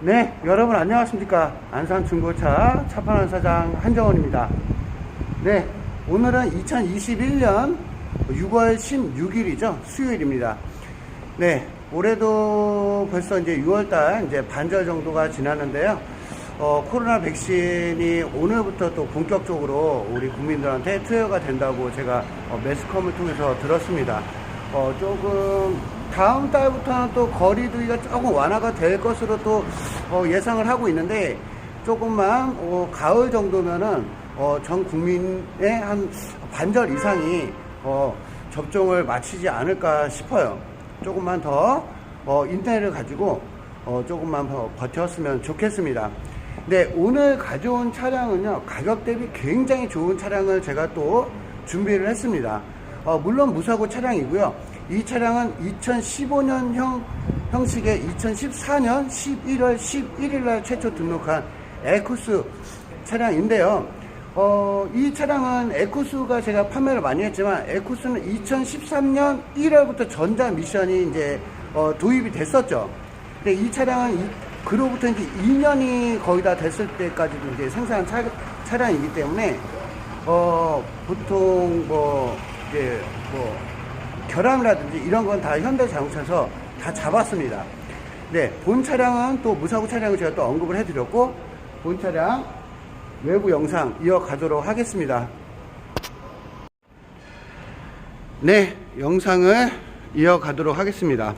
네, 여러분 안녕하십니까. 안산 중고차 차판원 사장 한정원입니다. 네, 오늘은 2021년 6월 16일이죠. 수요일입니다. 네, 올해도 벌써 이제 6월달 이제 반절 정도가 지났는데요. 어, 코로나 백신이 오늘부터 또 본격적으로 우리 국민들한테 투여가 된다고 제가 어, 매스컴을 통해서 들었습니다. 어, 조금 다음 달부터는 또 거리두기가 조금 완화가 될 것으로 또 어, 예상을 하고 있는데 조금만 어, 가을 정도면은 어, 전 국민의 한 반절 이상이 어, 접종을 마치지 않을까 싶어요. 조금만 더 어, 인터넷을 가지고 어, 조금만 더 버텼으면 좋겠습니다. 네, 오늘 가져온 차량은요, 가격 대비 굉장히 좋은 차량을 제가 또 준비를 했습니다. 어, 물론 무사고 차량이고요. 이 차량은 2015년형 형식의 2014년 11월 11일 날 최초 등록한 에쿠스 차량인데요. 어, 이 차량은 에쿠스가 제가 판매를 많이 했지만 에쿠스는 2013년 1월부터 전자 미션이 이제 어, 도입이 됐었죠. 근데 이 차량은 이- 그로부터 이제 2년이 거의 다 됐을 때까지도 이제 생산한 차, 차량이기 때문에 어, 보통 뭐 이제 뭐 결함이라든지 이런 건 다 현대 자동차에서 다 잡았습니다. 네, 본 차량은 또 무사고 차량을 제가 또 언급을 해드렸고 본 차량 외부 영상 이어가도록 하겠습니다. 네, 영상을 이어가도록 하겠습니다.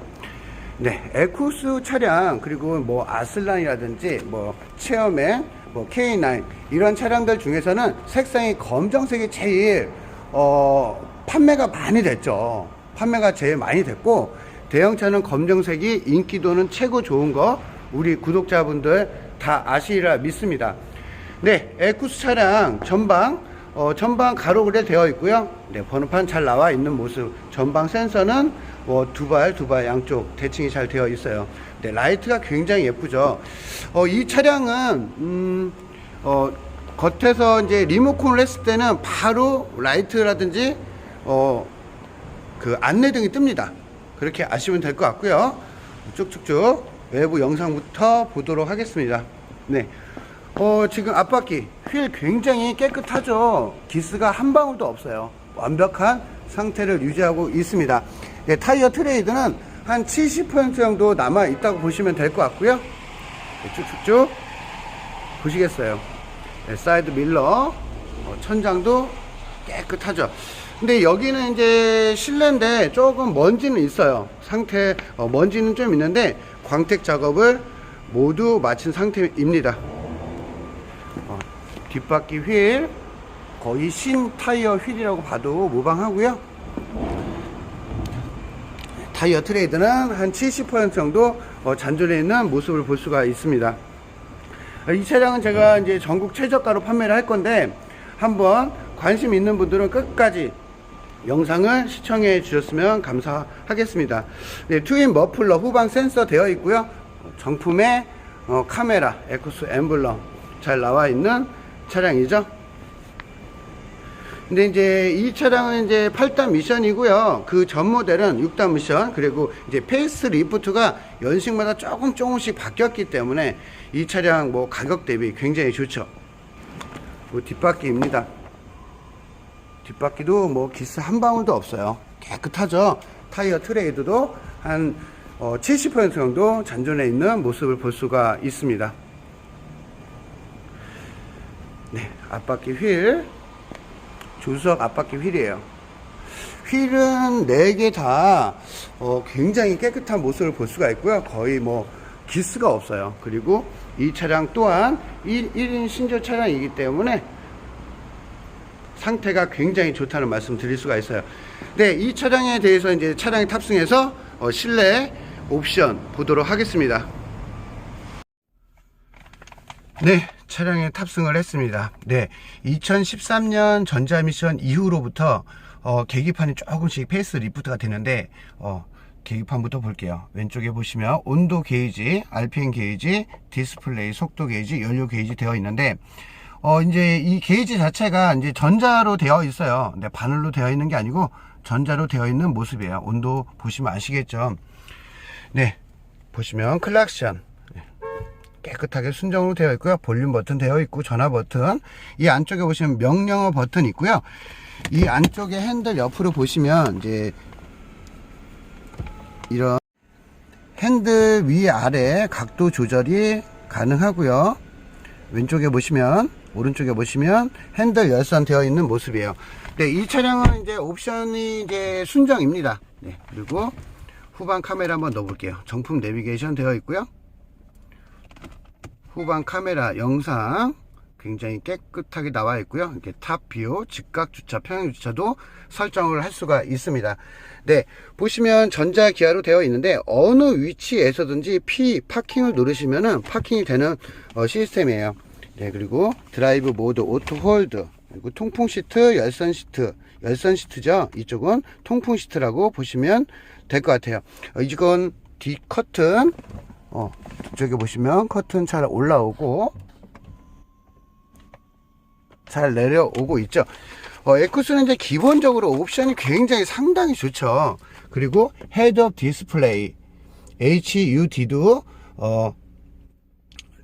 네, 에쿠스 차량 그리고 뭐 아슬란이라든지 뭐 체어맨, 뭐 K9 이런 차량들 중에서는 색상이 검정색이 제일 어 판매가 많이 됐죠. 판매가 제일 많이 됐고 대형차는 검정색이 인기도는 최고 좋은 거 우리 구독자분들 다 아시리라 믿습니다. 네, 에쿠스 차량 전방 어, 전방 가로그레 되어 있고요. 네, 번호판 잘 나와 있는 모습. 전방 센서는 뭐 두발, 두발 양쪽 대칭이 잘 되어 있어요. 네, 라이트가 굉장히 예쁘죠. 어, 이 차량은 음, 어, 겉에서 이제 리모컨을 했을 때는 바로 라이트라든지 어, 그 안내등이 뜹니다. 그렇게 아시면 될 것 같고요. 쭉쭉쭉 외부 영상부터 보도록 하겠습니다. 네. 어, 지금 앞바퀴 휠 굉장히 깨끗하죠. 기스가 한 방울도 없어요. 완벽한 상태를 유지하고 있습니다. 네, 타이어 트레이드는 한 70% 정도 남아 있다고 보시면 될 것 같고요. 네, 쭉쭉쭉 보시겠어요. 네, 사이드 밀러, 어, 천장도 깨끗하죠. 근데 여기는 이제 실내인데 조금 먼지는 있어요. 상태, 어, 먼지는 좀 있는데 광택 작업을 모두 마친 상태입니다. 어, 뒷바퀴 휠, 거의 신 타이어 휠이라고 봐도 무방하고요. 타이어 트레이드는 한 70% 정도 어, 잔존해 있는 모습을 볼 수가 있습니다. 어, 이 차량은 제가 이제 전국 최저가로 판매를 할 건데 한번 관심 있는 분들은 끝까지 영상을 시청해 주셨으면 감사하겠습니다. 네, 트윈 머플러 후방 센서 되어 있고요. 어, 정품의 어, 카메라 에쿠스 엠블럼 잘 나와 있는 차량이죠. 근데 이제 이 차량은 이제 8단 미션이고요. 그 전 모델은 6단 미션, 그리고 이제 페이스 리프트가 연식마다 조금 조금씩 바뀌었기 때문에 이 차량 뭐 가격 대비 굉장히 좋죠. 그 뒷바퀴입니다. 뒷바퀴도 뭐 기스 한 방울도 없어요. 깨끗하죠. 타이어 트레이드도 한 어, 70% 정도 잔존해 있는 모습을 볼 수가 있습니다. 네, 앞바퀴 휠. 조수석 앞바퀴 휠이에요. 휠은 4개 다 어, 굉장히 깨끗한 모습을 볼 수가 있고요. 거의 뭐 기스가 없어요. 그리고 이 차량 또한 1, 1인 신조 차량이기 때문에 상태가 굉장히 좋다는 말씀 드릴 수가 있어요. 네, 이 차량에 대해서 이제 차량에 탑승해서 어, 실내 옵션 보도록 하겠습니다. 네, 차량에 탑승을 했습니다. 네, 2013년 전자미션 이후로부터 어, 계기판이 조금씩 페이스 리프트가 되는데 어, 계기판부터 볼게요. 왼쪽에 보시면 온도 게이지, RPM 게이지, 디스플레이, 속도 게이지, 연료 게이지 되어 있는데 어, 이제 이 게이지 자체가 이제 전자로 되어 있어요. 근데 바늘로 되어 있는 게 아니고 전자로 되어 있는 모습이에요. 온도 보시면 아시겠죠? 네, 보시면 클락션 깨끗하게 순정으로 되어 있고요. 볼륨 버튼 되어 있고 전화 버튼 이 안쪽에 보시면 명령어 버튼 있고요. 이 안쪽에 핸들 옆으로 보시면 이제 이런 핸들 위 아래 각도 조절이 가능하고요. 왼쪽에 보시면 오른쪽에 보시면 핸들 열선 되어 있는 모습이에요. 네, 이 차량은 이제 옵션이 이제 순정입니다. 네, 그리고 후방 카메라 한번 넣어볼게요. 정품 내비게이션 되어 있고요. 후방 카메라 영상 굉장히 깨끗하게 나와 있고요. 이렇게 탑 뷰, 직각 주차, 평행 주차도 설정을 할 수가 있습니다. 네, 보시면 전자 기아로 되어 있는데 어느 위치에서든지 P 파킹을 누르시면은 파킹이 되는 어, 시스템이에요. 네, 그리고 드라이브 모드, 오토 홀드, 그리고 통풍 시트, 열선 시트, 열선 시트죠. 이쪽은 통풍 시트라고 보시면 될 것 같아요. 어, 이건 뒤 커튼, 어, 저기 보시면 커튼 잘 올라오고 잘 내려오고 있죠. 어, 에쿠스는 이제 기본적으로 옵션이 굉장히 상당히 좋죠. 그리고 헤드업 디스플레이 HUD도 어,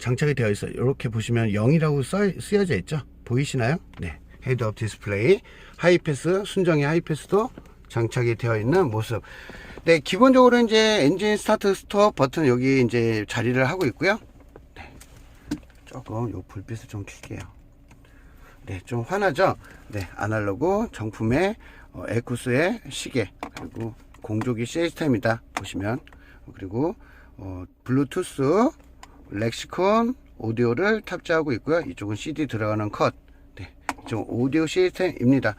장착이 되어 있어요. 이렇게 보시면 0이라고 써, 쓰여져 있죠. 보이시나요? 네. 헤드업 디스플레이, 하이패스, 순정의 하이패스도 장착이 되어 있는 모습. 네, 기본적으로 이제 엔진 스타트 스톱 버튼 여기 이제 자리를 하고 있고요. 네. 조금 요 불빛을 좀 킬게요. 네, 좀 환하죠? 네, 아날로그 정품의 어, 에쿠스의 시계 그리고 공조기 시스템이다 보시면 그리고 어, 블루투스 렉시콘 오디오를 탑재하고 있고요. 이쪽은 CD 들어가는 컷. 네, 이쪽은 오디오 시스템입니다.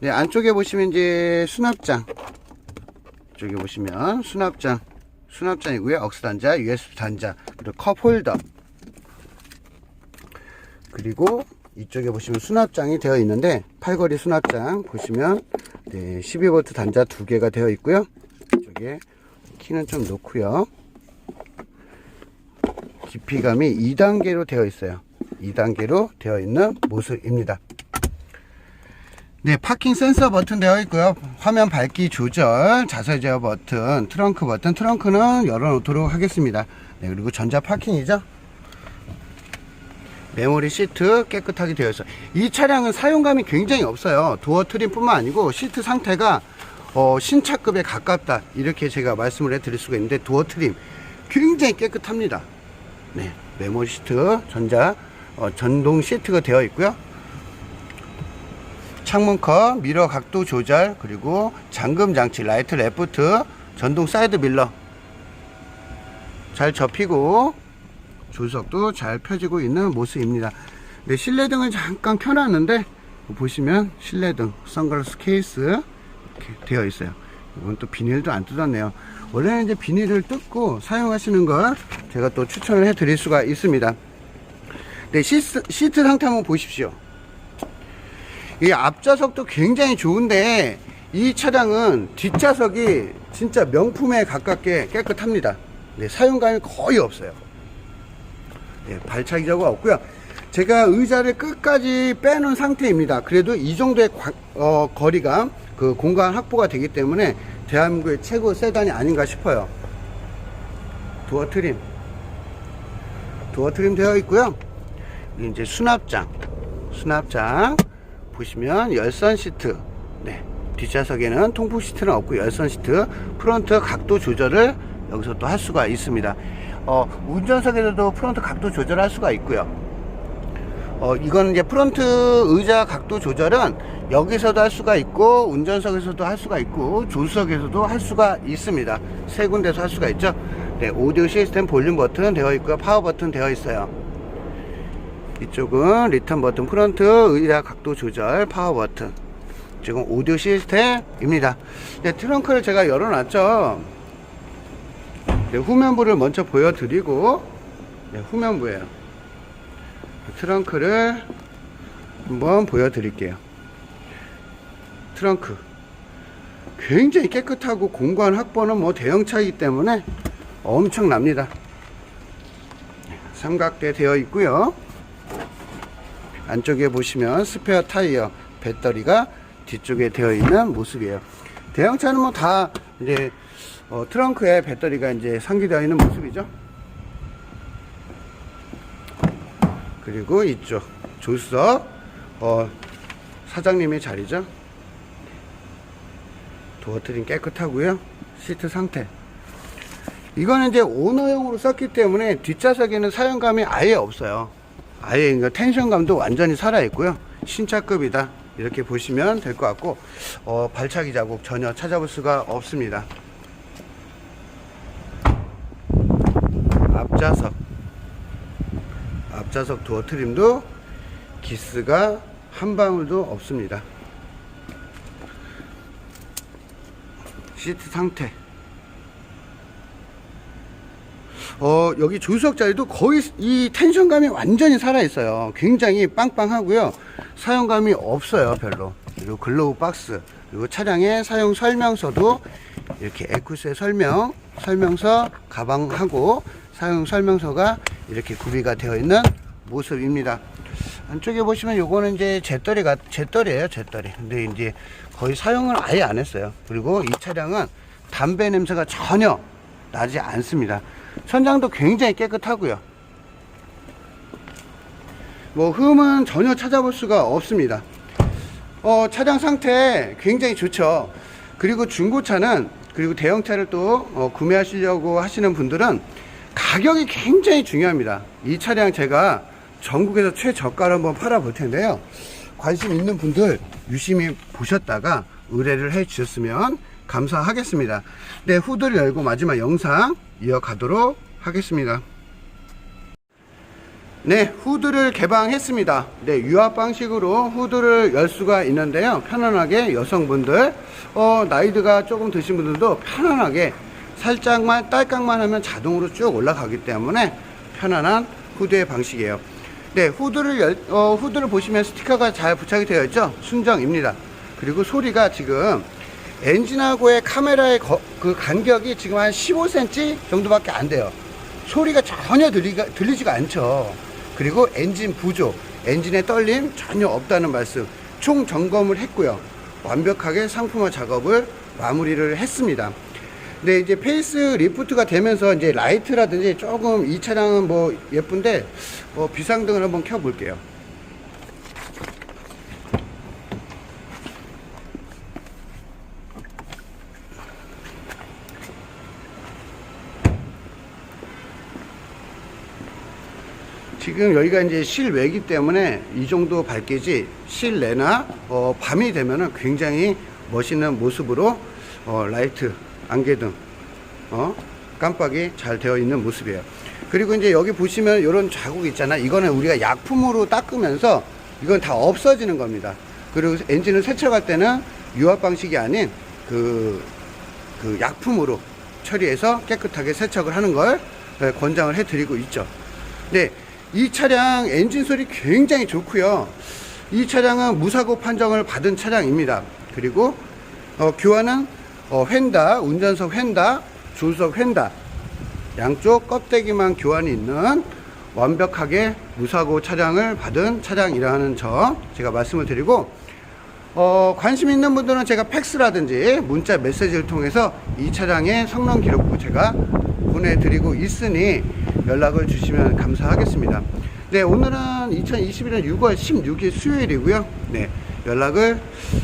네, 안쪽에 보시면 이제 수납장. 이쪽에 보시면 수납장. 수납장이고요. 억스 단자, USB 단자, 그리고 컵 홀더. 그리고 이쪽에 보시면 수납장이 되어 있는데 팔걸이 수납장 보시면 네, 12V 단자 두 개가 되어 있고요. 이쪽에 키는 좀 놓고요. 깊이감이 2단계로 되어 있어요. 2단계로 되어 있는 모습입니다. 네, 파킹 센서 버튼 되어 있고요. 화면 밝기 조절, 자세 제어 버튼, 트렁크 버튼, 트렁크는 열어놓도록 하겠습니다. 네, 그리고 전자 파킹이죠. 메모리 시트 깨끗하게 되어 있어요. 이 차량은 사용감이 굉장히 없어요. 도어 트림 뿐만 아니고 시트 상태가 어, 신차급에 가깝다. 이렇게 제가 말씀을 해 드릴 수가 있는데 도어 트림 굉장히 깨끗합니다. 네, 메모리 시트 전자 어, 전동 시트가 되어 있고요. 창문컵, 미러 각도 조절, 그리고 잠금 장치, 라이트 레프트, 전동 사이드 밀러 잘 접히고 조석도 잘 펴지고 있는 모습입니다. 네, 실내등을 잠깐 켜놨는데 보시면 실내등, 선글라스 케이스 이렇게 되어 있어요. 이건 또 비닐도 안 뜯었네요. 원래는 이제 비닐을 뜯고 사용하시는 걸 제가 또 추천을 해 드릴 수가 있습니다. 네, 시트, 시트 상태 한번 보십시오. 이 앞좌석도 굉장히 좋은데 이 차량은 뒷좌석이 진짜 명품에 가깝게 깨끗합니다. 네, 사용감이 거의 없어요. 네, 발차 기자가 없고요. 제가 의자를 끝까지 빼놓은 상태입니다. 그래도 이 정도의 과- 어, 거리감, 그 공간 확보가 되기 때문에 대한민국의 최고 세단이 아닌가 싶어요. 도어 트림. 도어 트림 되어 있고요. 이제 수납장. 수납장. 보시면 열선 시트. 네. 뒷좌석에는 통풍 시트는 없고 열선 시트. 프론트 각도 조절을 여기서 또 할 수가 있습니다. 어, 운전석에서도 프론트 각도 조절할 수가 있고요. 어, 이건 이제 프론트 의자 각도 조절은 여기서도 할 수가 있고, 운전석에서도 할 수가 있고, 조수석에서도 할 수가 있습니다. 세 군데서 할 수가 있죠. 네, 오디오 시스템 볼륨 버튼 되어 있고요. 파워 버튼 되어 있어요. 이쪽은 리턴 버튼, 프론트 의자 각도 조절, 파워 버튼. 지금 오디오 시스템입니다. 네, 트렁크를 제가 열어놨죠. 네, 후면부를 먼저 보여드리고, 네, 후면부예요. 트렁크를 한번 보여드릴게요. 트렁크. 굉장히 깨끗하고 공간 확보는 뭐 대형차이기 때문에 엄청납니다. 삼각대 되어 있고요. 안쪽에 보시면 스페어 타이어 배터리가 뒤쪽에 되어 있는 모습이에요. 대형차는 뭐 다 이제 어, 트렁크에 배터리가 이제 상기되어 있는 모습이죠. 그리고 이쪽 조수석 어, 사장님의 자리죠. 도어 트림 깨끗하고요. 시트 상태. 이거는 이제 오너용으로 썼기 때문에 뒷좌석에는 사용감이 아예 없어요. 아예 그러니까 텐션감도 완전히 살아있고요. 신차급이다. 이렇게 보시면 될 것 같고, 어, 발차기 자국 전혀 찾아볼 수가 없습니다. 앞좌석. 앞좌석 도어 트림도 기스가 한 방울도 없습니다. 시트 상태. 어, 여기 조수석 자리도 거의 이 텐션감이 완전히 살아있어요. 굉장히 빵빵하고요. 사용감이 없어요, 별로. 그리고 글로우 박스. 그리고 차량의 사용 설명서도 이렇게 에쿠스의 설명, 설명서, 가방하고 사용 설명서가 이렇게 구비가 되어 있는 모습입니다. 안쪽에 보시면 요거는 이제 잿더리가, 잿더리예요 잿더리. 근데 이제 거의 사용을 아예 안 했어요. 그리고 이 차량은 담배 냄새가 전혀 나지 않습니다. 천장도 굉장히 깨끗하고요. 뭐 흠은 전혀 찾아볼 수가 없습니다. 어, 차량 상태 굉장히 좋죠. 그리고 중고차는 그리고 대형차를 또 어, 구매하시려고 하시는 분들은 가격이 굉장히 중요합니다. 이 차량 제가 전국에서 최저가로 한번 팔아 볼 텐데요. 관심 있는 분들 유심히 보셨다가 의뢰를 해 주셨으면 감사하겠습니다. 네, 후드를 열고 마지막 영상 이어가도록 하겠습니다. 네, 후드를 개방했습니다. 네, 유압 방식으로 후드를 열 수가 있는데요. 편안하게 여성분들, 어, 나이드가 조금 드신 분들도 편안하게 살짝만, 딸깍만 하면 자동으로 쭉 올라가기 때문에 편안한 후드의 방식이에요. 네, 후드를 열, 어, 후드를 보시면 스티커가 잘 부착이 되어 있죠? 순정입니다. 그리고 소리가 지금 엔진하고의 카메라의 거- 그 간격이 지금 한 15cm 정도밖에 안 돼요. 소리가 전혀 들리가, 들리지가 않죠. 그리고 엔진 부조, 엔진의 떨림 전혀 없다는 말씀. 총 점검을 했고요. 완벽하게 상품화 작업을 마무리를 했습니다. 근데 이제 페이스 리프트가 되면서 이제 라이트라든지 조금 이 차량은 뭐 예쁜데 어, 비상등을 한번 켜볼게요. 지금 여기가 이제 실외기 때문에 이 정도 밝기지 실내나 어, 밤이 되면은 굉장히 멋있는 모습으로 어, 라이트 안개등 어, 깜빡이 잘 되어 있는 모습이에요. 그리고 이제 여기 보시면 이런 자국 있잖아. 이거는 우리가 약품으로 닦으면서 이건 다 없어지는 겁니다. 그리고 엔진을 세척할 때는 유압 방식이 아닌 그, 그 약품으로 처리해서 깨끗하게 세척을 하는 걸 예, 권장을 해드리고 있죠. 네, 이 차량 엔진 소리 굉장히 좋고요. 이 차량은 무사고 판정을 받은 차량입니다. 그리고 어, 교환은 어, 휀다, 운전석 휀다, 조수석 휀다 양쪽 껍데기만 교환이 있는 완벽하게 무사고 차량을 받은 차량이라는 점 제가 말씀을 드리고 어, 관심 있는 분들은 제가 팩스라든지 문자 메시지를 통해서 이 차량의 성능 기록부 제가 보내드리고 있으니 연락을 주시면 감사하겠습니다. 네, 오늘은 2021년 6월 16일 수요일이고요. 네, 연락을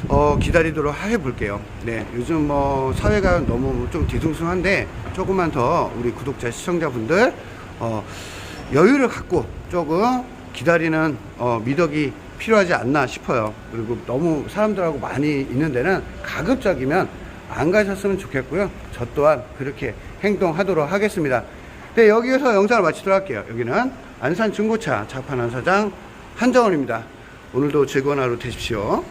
어, 기다리도록 해볼게요. 네, 요즘 뭐 사회가 너무 좀 뒤숭숭한데 조금만 더 우리 구독자 시청자분들 어, 여유를 갖고 조금 기다리는 어, 미덕이 필요하지 않나 싶어요. 그리고 너무 사람들하고 많이 있는 데는 가급적이면 안 가셨으면 좋겠고요. 저 또한 그렇게 행동하도록 하겠습니다. 네, 여기에서 영상을 마치도록 할게요. 여기는 안산 중고차 자판한 사장 한정원입니다. 오늘도 즐거운 하루 되십시오.